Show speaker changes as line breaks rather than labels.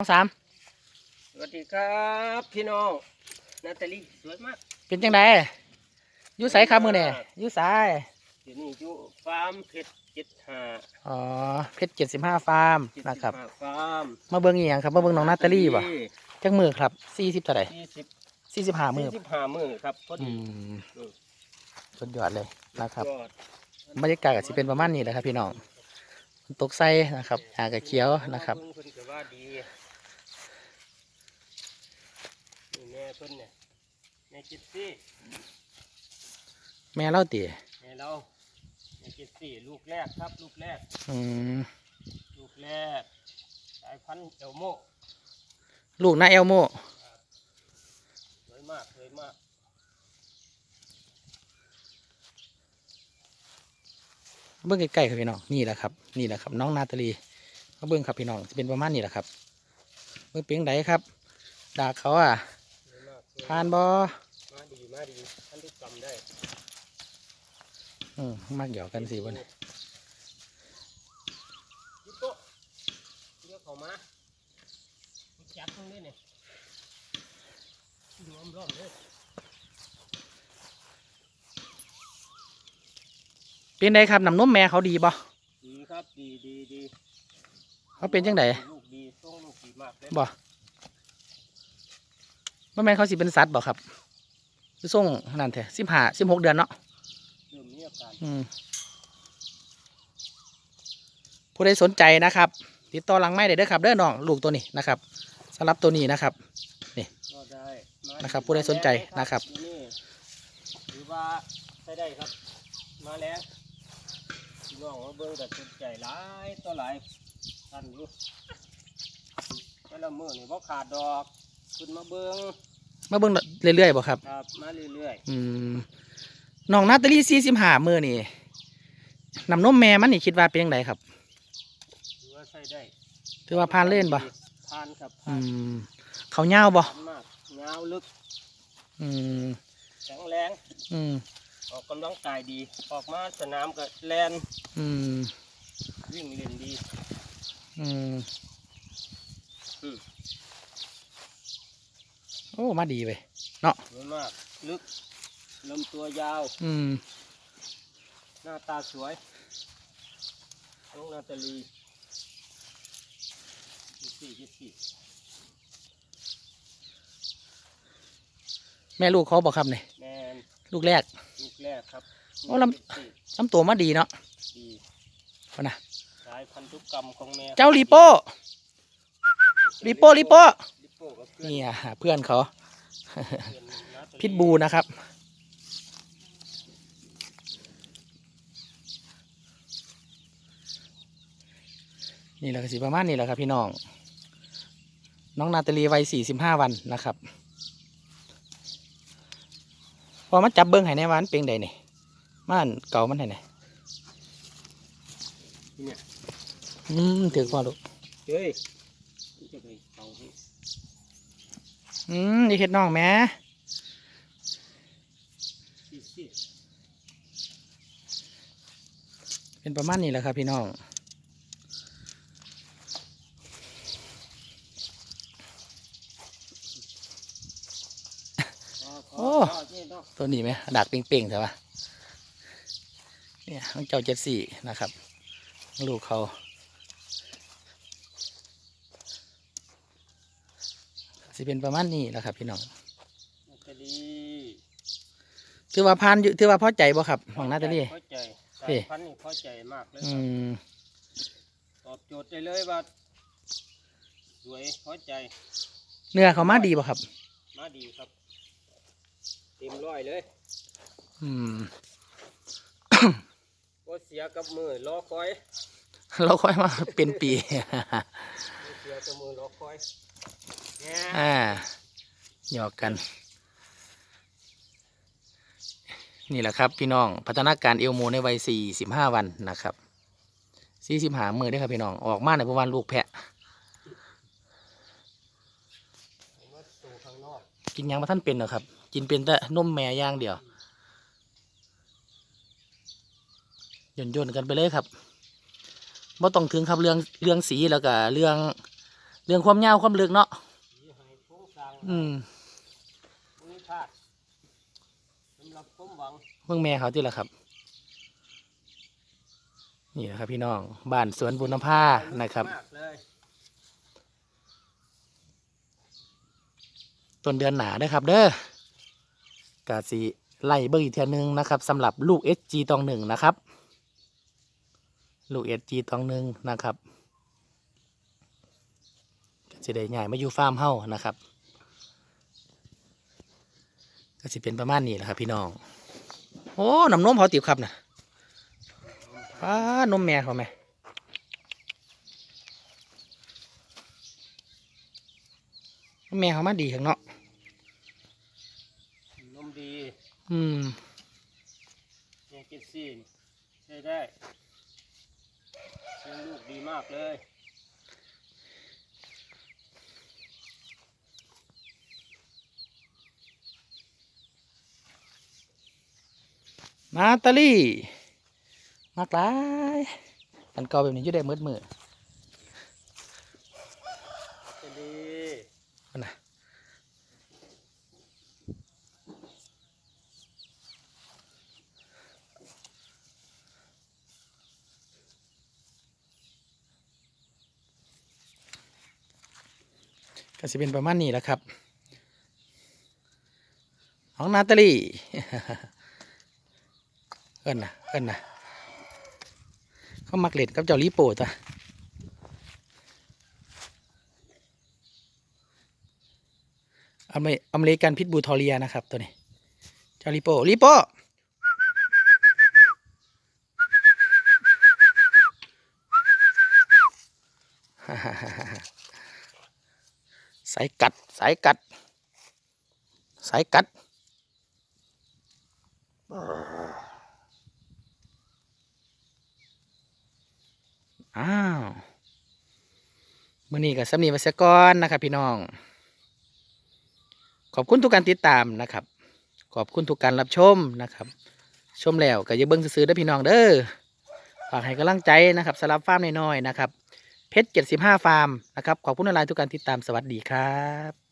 สองสาม
สวัสดีครับพี่น้องนาตาลีสวยมาก
เป็นจังไดอยูไสครับมือเนี่ยยูไสาย
เดี๋ยวนี้อยู่ฟาร์มเพชรเจ็ดห้า
อ๋อเพชรเจ็ดสิบห้าฟาร์มนะครับ
ฟาร์ม
มาเบิ่งอีหยังครับมาเบิ่งน้องนาตาลีบ่จังมือครับสี่สิบเท่าไหร่
ยี่สิบ
สี่สิบห้ามือ
ยี่สิบห้ามือครับพอ
อื
ดี
ม
อืม
สุดยอดเลยนะครับ
ยอด
บรรยากาศก็สิเป็นประมาณนี้แหละครับ พี่น้องฝนตกใส่นะครับหากระเขียวนะครับ
เพิ่นก็ว่าดีนี่แม่เพิ่นเนี่ยแม่จิตซี่
แม่เล่าตี
แม่เราแม่จิตซี่ลูกแรกครับ ลูกแรก
อืม
ลูกแรกสายพันธุ์เอลโม
ลูกนาเอลโม
สวยมากสวยมาก
เบิ่งใกล้ๆครับพี่น้องนี่แหละครับนี่แหละครับ น้องนาตาลีมาเบิ่งครับพี่น้องจะเป็นประมาณนี้แหละครับเบิ่งเปียงใดครับดากเขาอะ ผ่านบอ
มาดีมาดีท่านทุกจำได้
อืมมากหยอกกันสิวันนี้
ยิปโป้เดี๋ยวเขามาจับตรงนี้เนี่ยรวมรอบเลย
เป็นไดครับน้ำนมแม่เขาดีบ่
ดีครับดีดีดี
เขาเป็นจังได
ลูกดีส่งลูกดีมากเลย
บ่ ว่าแม่นเขาสิเป็นสัตว์บ่ครับคือส่งนั่นแท้สิบห้าสิบหกเดือนเนาะ
เริ่มมีอาการ
อืมผู้ใดสนใจนะครับ ติดต่อหลังไม้ได้เด้อครับเด้อน้องลูกตัวนี้นะครับสำหรับตัวนี้นะครับ
ก็ได้มา
นะครับผู้ใดสนใจนะครับ
นี่หรือว่าใช้ได้ครับ มาแล้วพี่น้องมาเบิ่งแต่สนใจหลายต่อหลายท่านอยู่แต่ละมือนี่บ่ขาดดอก ขึ้นมาเบิ่ง
มาเบิ่งเรื่อยๆบ่ครับ
ครับ มาเรื่อย
อืมน้องนาตาลีสี่สิบห้ามือนี่น้ำนมแม่มันนี่คิดว่าเป็นยังไงครับ
ๆถือว่าใช้ได้
ถือว่าผ่านเล่นบ่
ผ่านครับ
อื
ผ่าน
มเขาเงาวบ่
ผ่านมากยาวลึก
อืม
แข็งแรง
อืม
ออกกำลังกายดี ออกมาสนามก็แลน
อืม
วิ่งเล่นดี
อืม
อืม
โอ้ มาดีเว้ย
สวยมากลึกลำตัวยาว
อืม
หน้าตาสวยน้องนาตาลียี่สี่ยี่สี่
แม่ลูกเขาบอกครับเนี่ย
แมน
ลูกแรก
ลูกแรกครับ
โอ้ลำ
ยี่สี่
ลำตัวมาดีเนาะ
ดี
เอานะ
สายพันธุกรรมของแม่
เจ้าลีโป้ลีโป้ลีโป้
ลิโป้กับเพื่อน
เนี่ยเพื่อนเขา
เพื่อนนาตาลี
พิทบูนะครับ นี่แหละก็สิประมาณนี้แหละครับพี่น้อง น้องนาตาลีวัยสี่สิบห้าวันนะครับ พอมาจับเบิ้งให้ในวันเป็นใดนี่ม่านเก่ามันให้ไหน
เนี่ย
อืมถือพอลูก
เฮ้ยจะไปเอาให้
อืมนี่เห็ดน้องแหม่
ยี่สี่
เป็นประมาณนี้แหละครับพี่น้อง
พอพ
โอ้
อพอนี่เนาะ
ตัวนี้ไหมดักเป่งๆใช่ปะเนี่ยของเจ้าเจ็ดสี่นะครับ ลูกเขา สิเป็นประมาณนี้แหละครับ พี่น้อง
นาตาลี
ถือว่าพานอยู่ถือว่าพอใจบ่ครับของนาตาลี
พอใจสา
เอ๊ะ
ยพันธุ์นี่พอใจมากเลย
อื
ครับ
ม
ตอบโจทย์ได้เลยว่าสวยพอใจ
เนื้อเขามาดีบ่ครับ
มาดีครับเต็มร้อยเลย
อืม
ก็เสียกับมือรอคอย
เราค่อยมาเป็นปี
บ่เสียกับมือรอคอยแหน่
อ่าหยอกกัน นี่แหละครับพี่น้องพัฒนาการเอลโมในวัยสี่สิบห้าวันนะครับสี่สิบห้ามือได้ครับพี่น้องออกมาในประมาณลูกแพะ
เห็นว่างนอก
กินยังมาท่านเป็นเหรอครับ กินเป็นแต่นมแม่ย่างเดียวย่นย่นๆกันไปเลยครับว่ต้องถึงครับเรื่องเรื่องสีแล้วก็เรื่อง เรื่องความยาวความลึกเนาะ
สีให้โค้งสร้าง
อืม
มือพลาดสำหรับผมหวัง
เมืองแม่เขาที่ละครับ นี่นะครับพี่น้องบ้านสวนบุญนภานะครับ
มากเลย
ต้นเดือนหนาเด้อครับ เด้อกาสีไล่เบิ่งอีกเทียหนึงนะครับสำหรับลูก SG ตองหนึ่งนะครับ ลูก SG ตองหนึ่งนะครับ ก็จะได้ใหญ่มาอยู่ฟาร์มเฮ้านะครับ ก็สิเป็นประมาณนี้แหละครับ พี่น้อง โอ้น้ำนมเขาติบครับนะป้านมแม่เขาไหมนมแม่เขามาดีข้างเนาะ
นมดี
อืม
เนกินซีนใช้ได้เลี้ยงลูกดีมากเลย
นาตาลีมากหลายอันเก่าแบบนี้อยู่ได้มืดมือ
จะดี
มันนะก็จะเป็นประมาณนี้แหล้วครับน้องนาตาลี อิ้นนะเอิ้นนะเขามักเล่นกับเจ้าลีโป้จ้ะอเมริอเมริกันพิทบูทอเรียนะครับตัวนี้ เจ้าลิโปลิโปสายกัดสายกัดสายกัด อ้าวมื่อนี้กับสำนีวัสกรนะครับ พี่น้อง ขอบคุณทุกการติดตามนะครับ ขอบคุณทุกการรับชมนะครับ ชมแล้วก็อย่าเบิ้งซื้อๆเด้พี่น้องเด้อฝากให้กำลังใจนะครับสำหรับฟาร์มน้อยๆนะครับเพชรเจ็ดสิบห้าฟาร์มนะครับขอบคุณอะไรทุกการติดตามสวัสดีครับ